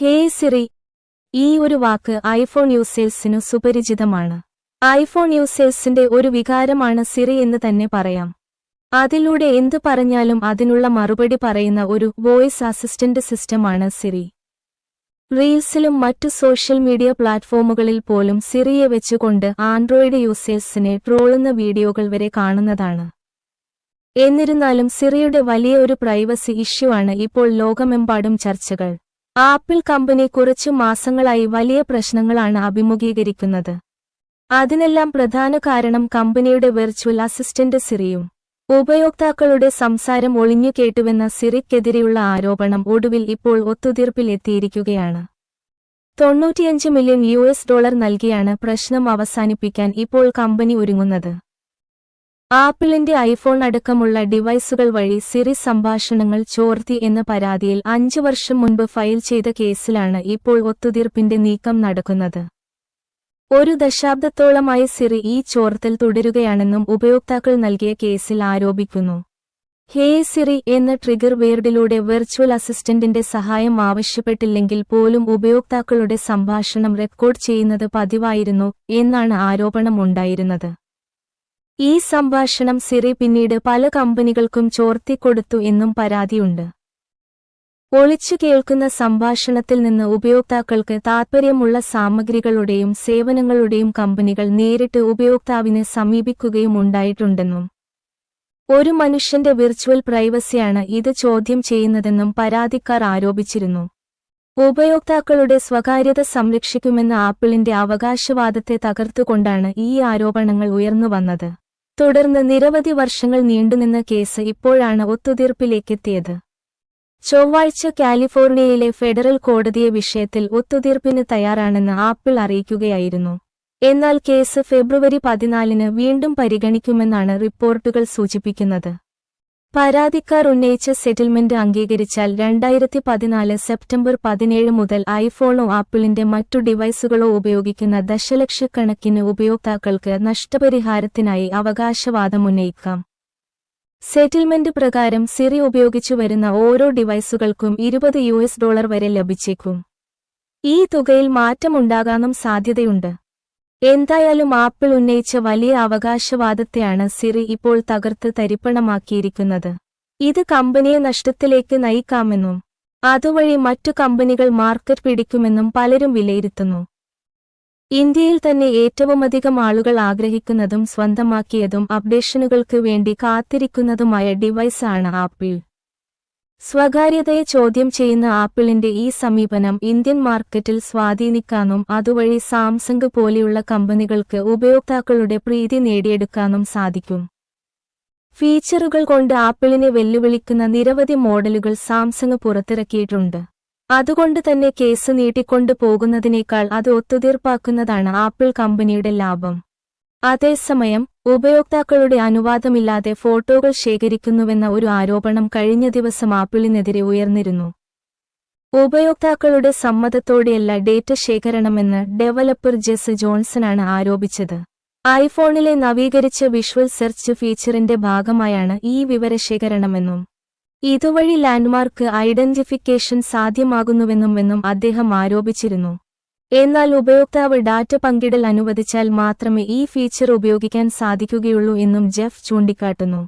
Hey Siri. ഈ ഒരു വാക്ക് iPhone യൂസേഴ്സിനു സുപരിചിതമാണ്. IPhone യൂസേഴ്സിന്റെ ഒരു വികാരമാണ് സിറി എന്ന് തന്നെ പറയാം. അതിലൂടെ എന്തു പറഞ്ഞാലും അതിനുള്ള മറുപടി പറയുന്ന ഒരു വോയിസ് അസിസ്റ്റന്റ് സിസ്റ്റമാണ് സിറി. റീൽസിലും മറ്റു സോഷ്യൽ മീഡിയ പ്ലാറ്റ്ഫോമുകളിൽ പോലും സിറിയെ വെച്ചുകൊണ്ട് ആൻഡ്രോയിഡ് യൂസേഴ്സിനെ ട്രോളുന്ന വീഡിയോകൾ വരെ കാണുന്നതാണ്. എന്നിരുന്നാലും സിറിയുടെ വലിയ ഒരു പ്രൈവസി ഇഷ്യൂ ആണ് ഇപ്പോൾ ലോകമെമ്പാടും ചർച്ചകൾ. ആപ്പിൾ കമ്പനി കുറച്ചു മാസങ്ങളായി വലിയ പ്രശ്നങ്ങളാണ് അഭിമുഖീകരിക്കുന്നത്. അതിനെല്ലാം പ്രധാന കാരണം കമ്പനിയുടെ വെർച്വൽ അസിസ്റ്റന്റ് സിറിയും. ഉപയോക്താക്കളുടെ സംസാരം ഒളിഞ്ഞു കേട്ടുവെന്ന സിറിക്കെതിരെയുള്ള ആരോപണം ഒടുവിൽ ഇപ്പോൾ ഒത്തുതീർപ്പിൽ എത്തിയിരിക്കുകയാണ് തൊണ്ണൂറ്റിയഞ്ച് മില്യൺ യു ഡോളർ നൽകിയാണ് പ്രശ്നം അവസാനിപ്പിക്കാൻ ഇപ്പോൾ കമ്പനി ഒരുങ്ങുന്നത്. ആപ്പിളിന്റെ ഐഫോൺ അടക്കമുള്ള ഡിവൈസുകൾ വഴി സിറി സംഭാഷണങ്ങൾ ചോർത്തി എന്ന പരാതിയിൽ അഞ്ചു വർഷം മുൻപ് ഫയൽ ചെയ്ത കേസിലാണ് ഇപ്പോൾ ഒത്തുതീർപ്പിന്റെ നീക്കം നടക്കുന്നത്. ഒരു ദശാബ്ദത്തോളമായി സിറി ഈ ചോർത്തൽ തുടരുകയാണെന്നും ഉപയോക്താക്കൾ നൽകിയ കേസിൽ ആരോപിക്കുന്നു. ഹേ സിറി എന്ന ട്രിഗർ വേർഡിലൂടെ വെർച്വൽ അസിസ്റ്റന്റിന്റെ സഹായം ആവശ്യപ്പെട്ടില്ലെങ്കിൽ പോലും ഉപയോക്താക്കളുടെ സംഭാഷണം റെക്കോർഡ് ചെയ്യുന്നത് പതിവായിരുന്നു എന്നാണ് ആരോപണമുണ്ടായിരുന്നത്. ഈ സംഭാഷണം സിറി പിന്നീട് പല കമ്പനികൾക്കും ചോർത്തിക്കൊടുത്തു എന്നും പരാതിയുണ്ട്. ഒളിച്ചു കേൾക്കുന്ന സംഭാഷണത്തിൽ നിന്ന് ഉപയോക്താക്കൾക്ക് താൽപ്പര്യമുള്ള സാമഗ്രികളുടെയും സേവനങ്ങളുടെയും കമ്പനികൾ നേരിട്ട് ഉപയോക്താവിനെ സമീപിക്കുകയും ഉണ്ടായിട്ടുണ്ടെന്നും ഒരു മനുഷ്യന്റെ വിർച്വൽ പ്രൈവസിയാണ് ഇത് ചോദ്യം ചെയ്യുന്നതെന്നും പരാതിക്കാർ ആരോപിച്ചിരുന്നു. ഉപയോക്താക്കളുടെ സ്വകാര്യത സംരക്ഷിക്കുമെന്ന ആപ്പിളിന്റെ അവകാശവാദത്തെ തകർത്തുകൊണ്ടാണ് ഈ ആരോപണങ്ങൾ ഉയർന്നുവന്നത്. തുടർന്ന് നിരവധി വർഷങ്ങൾ നീണ്ടുനിന്ന കേസ് ഇപ്പോഴാണ് ഒത്തുതീർപ്പിലേക്കെത്തിയത്. ചൊവ്വാഴ്ച കാലിഫോർണിയയിലെ ഫെഡറൽ കോടതിയെ വിഷയത്തിൽ ഒത്തുതീർപ്പിന് തയ്യാറാണെന്ന് ആപ്പിൾ അറിയിക്കുകയായിരുന്നു. എന്നാൽ കേസ് ഫെബ്രുവരി പതിനാലിന് വീണ്ടും പരിഗണിക്കുമെന്നാണ് റിപ്പോർട്ടുകൾ സൂചിപ്പിക്കുന്നത്. പരാതിക്കാർ ഉന്നയിച്ച സെറ്റിൽമെന്റ് അംഗീകരിച്ചാൽ രണ്ടായിരത്തി പതിനാല് സെപ്റ്റംബർ പതിനേഴ് മുതൽ ഐഫോണോ ആപ്പിളിന്റെ മറ്റു ഡിവൈസുകളോ ഉപയോഗിക്കുന്ന ദശലക്ഷക്കണക്കിന് ഉപയോക്താക്കൾക്ക് നഷ്ടപരിഹാരത്തിനായി അവകാശവാദമുന്നയിക്കാം സെറ്റിൽമെന്റ് പ്രകാരം സിറി ഉപയോഗിച്ചു വരുന്ന ഓരോ ഡിവൈസുകൾക്കും ഇരുപത് യു ഡോളർ വരെ ലഭിച്ചേക്കും. ഈ തുകയിൽ മാറ്റമുണ്ടാകാനും സാധ്യതയുണ്ട്. എന്തായാലും ആപ്പിൾ ഉന്നയിച്ച വലിയ അവകാശവാദത്തെയാണ് സിറി ഇപ്പോൾ തകർത്ത് തരിപ്പണമാക്കിയിരിക്കുന്നത്. ഇത് കമ്പനിയെ നഷ്ടത്തിലേക്ക് നയിക്കാമെന്നും അതുവഴി മറ്റു കമ്പനികൾ മാർക്കറ്റ് പിടിക്കുമെന്നും പലരും വിലയിരുത്തുന്നു. ഇന്ത്യയിൽ തന്നെ ഏറ്റവുമധികം ആളുകൾ ആഗ്രഹിക്കുന്നതും സ്വന്തമാക്കിയതും അപ്ഡേഷനുകൾക്ക് വേണ്ടി കാത്തിരിക്കുന്നതുമായ ഡിവൈസാണ് ആപ്പിൾ. സ്വകാര്യതയെ ചോദ്യം ചെയ്യുന്ന ആപ്പിളിന്റെ ഈ സമീപനം ഇന്ത്യൻ മാർക്കറ്റിൽ സ്വാധീനിക്കാനും അതുവഴി സാംസങ് പോലെയുള്ള കമ്പനികൾക്ക് ഉപയോക്താക്കളുടെ പ്രീതി നേടിയെടുക്കാനും സാധിക്കും. ഫീച്ചറുകൾ കൊണ്ട് ആപ്പിളിനെ വെല്ലുവിളിക്കുന്ന നിരവധി മോഡലുകൾ സാംസങ് പുറത്തിറക്കിയിട്ടുണ്ട്. അതുകൊണ്ട് തന്നെ കേസ് നീട്ടിക്കൊണ്ടു പോകുന്നതിനേക്കാൾ അത് ഒത്തുതീർപ്പാക്കുന്നതാണ് ആപ്പിൾ കമ്പനിയുടെ ലാഭം. അതേസമയം ഉപയോക്താക്കളുടെ അനുവാദമില്ലാതെ ഫോട്ടോകൾ ശേഖരിക്കുന്നുവെന്ന ഒരു ആരോപണം കഴിഞ്ഞ ദിവസം ആപ്പിളിനെതിരെ ഉയർന്നിരുന്നു. ഉപയോക്താക്കളുടെ സമ്മതത്തോടെയല്ല ഡേറ്റ ശേഖരണമെന്ന് ഡെവലപ്പർ ജെസ് ജോൺസണാണ് ആരോപിച്ചത്. ഐഫോണിലെ നവീകരിച്ച വിഷ്വൽ സെർച്ച് ഫീച്ചറിന്റെ ഭാഗമായാണ് ഈ വിവരശേഖരണമെന്നും ഇതുവഴി ലാൻഡ്മാർക്ക് ഐഡന്റിഫിക്കേഷൻ സാധ്യമാകുന്നുവെന്നും അദ്ദേഹം ആരോപിച്ചിരുന്നു. എന്നാൽ ഉപയോക്താവ് ഡാറ്റ പങ്കിടൽ അനുവദിച്ചാൽ മാത്രമേ ഈ ഫീച്ചർ ഉപയോഗിക്കാൻ സാധിക്കുകയുള്ളൂ എന്നും ജെഫ് ചൂണ്ടിക്കാട്ടുന്നു.